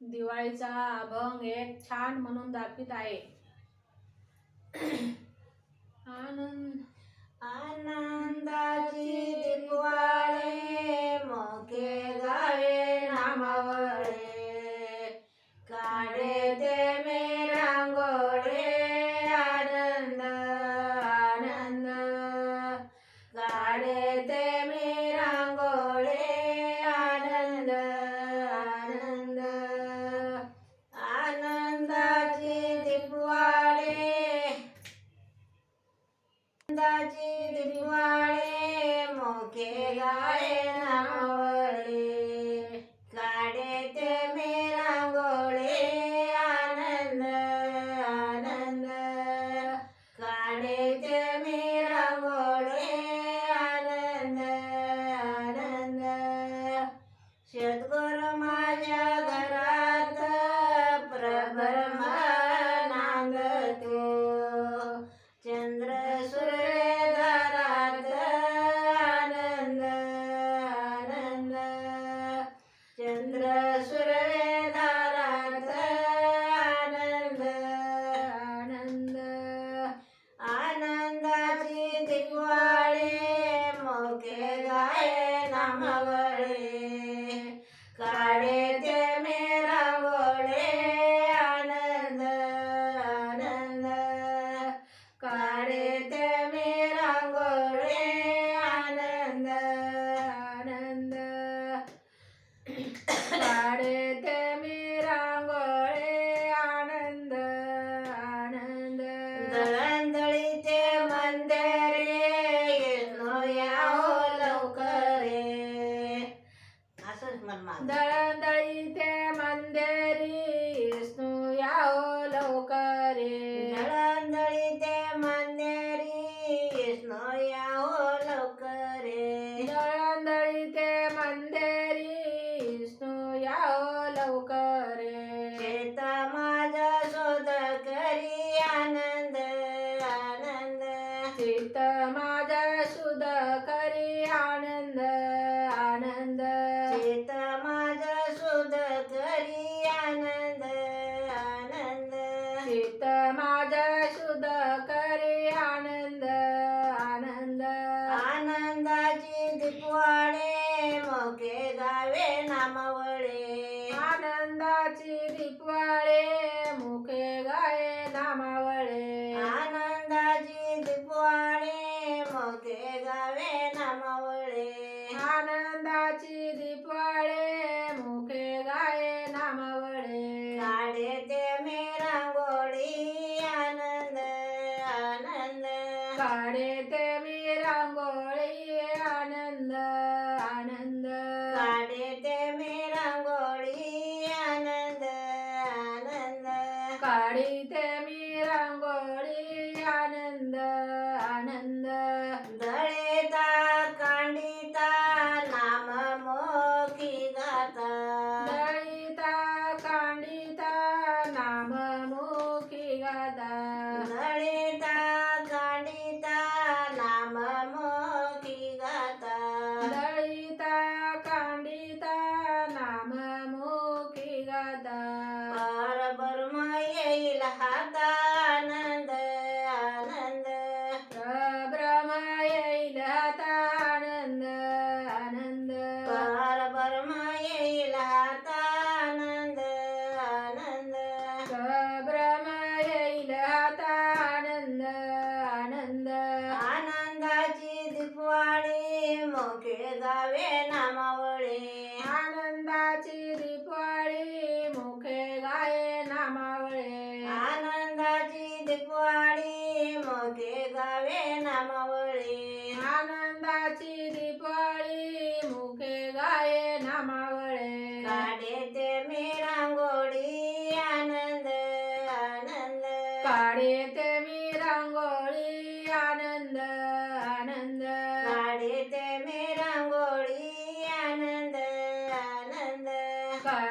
दिवाळीचा अभंग एक छान म्हणून दाखवित आहे. आनंद आनंदाची दिवाळे मोके गावे नामावर கமலே 能呀。काढे ते मी रांगोळी आनंद आनंद. काढे ते मी रांगोळी आनंद आनंद. काढी ते मी रांगोळी आनंद आनंद. दळेता कांडिता नाम मोखी गाता. दळिता कांडिता नाम मोखी गाता.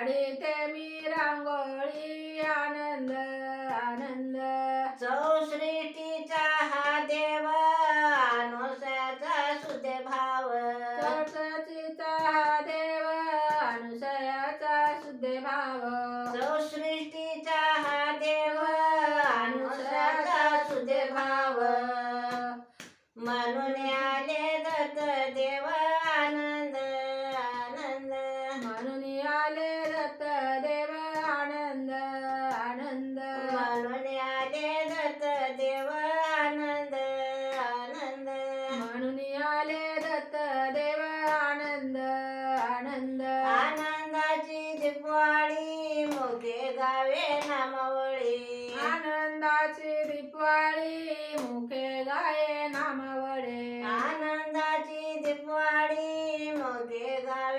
ते मी रांगोळी आनंद आनंद. चौ चौसृष्टीचा हा देव अनुसयाचा सुदे भाव चौसृष्टीचा हा देव अनुसयाचा सुदे भाव करत देव आनंद. आनंद म्हणून आले दत्त देव आनंद आनंद. आनंदाची दिपवाळी मोगे गावे नामावळी. आनंदाची दिपवाळी मुखे गावे नामावळे. आनंदाची दिपवाळी मोगे गावे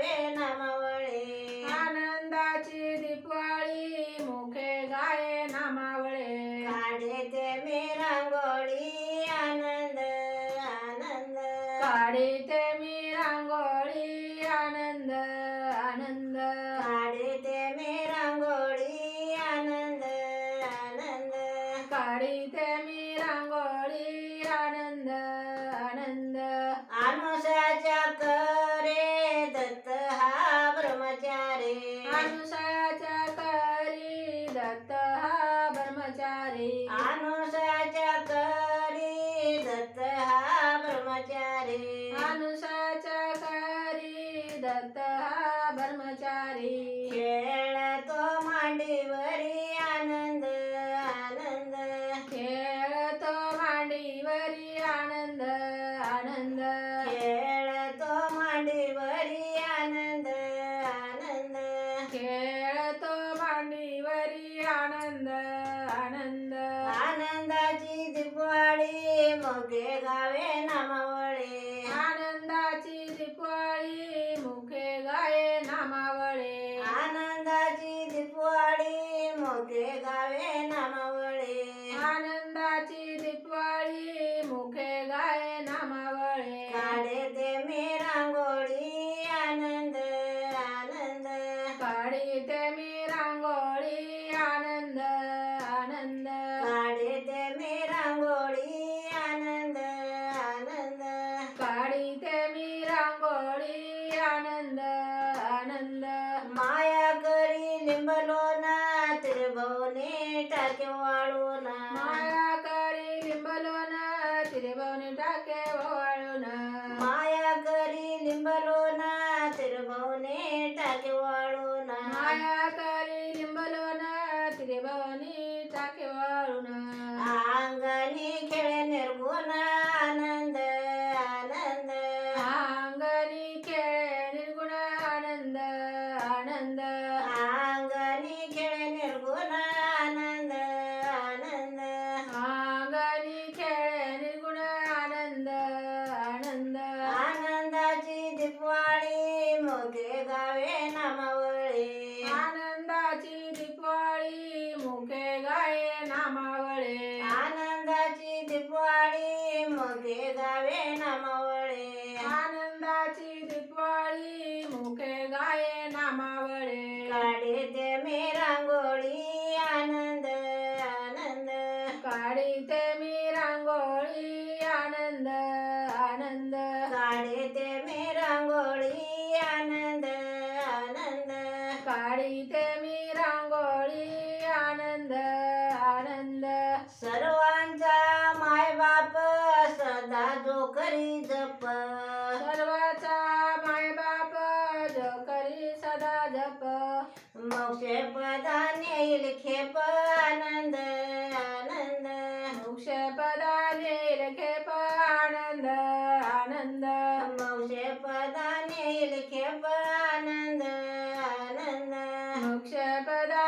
বাড়িতে আমি खेळतो भांडीवरी आनंद आनंद. आनंदाची दिपवाळी मोगे गावे नामाव. ಯಾಕೆ काढीते मी रांगोळी आनंद आनंद. सर्वांचा मायबाप सदा जो करी जप. सर्वाचा मायबाप जो करी सदा जप. मौसे पदा मोक्षपदा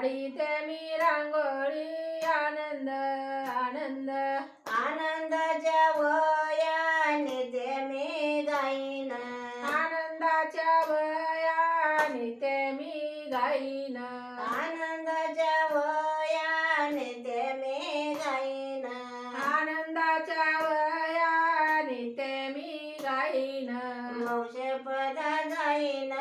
काढीते मी रांगोळी आनंद आनंद. आनंदाच्या वयाने ते मी गाईन. आनंदाच्या वयाने ते मी गाईन. आनंदाच्या वयाने ते मी गाईन. आनंदाच्या वयाने ते मी गाईन. वंशपदा गाईन.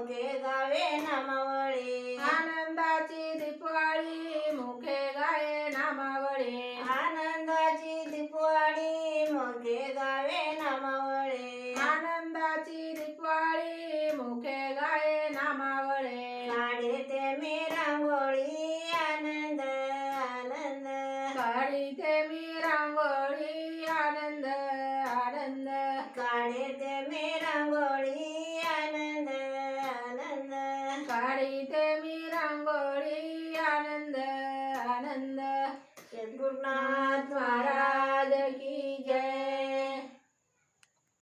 मुखे गावे नामावळी. आनंदाची दीपवाळी मुखे गावे नामावळी. आनंदाची दीपवाळी मुखे गावे नामावळे. आनंदाची दीपवाळी मुखे गावे नामावळे. काढते मी रांगोळी आनंद आनंद. काढते मी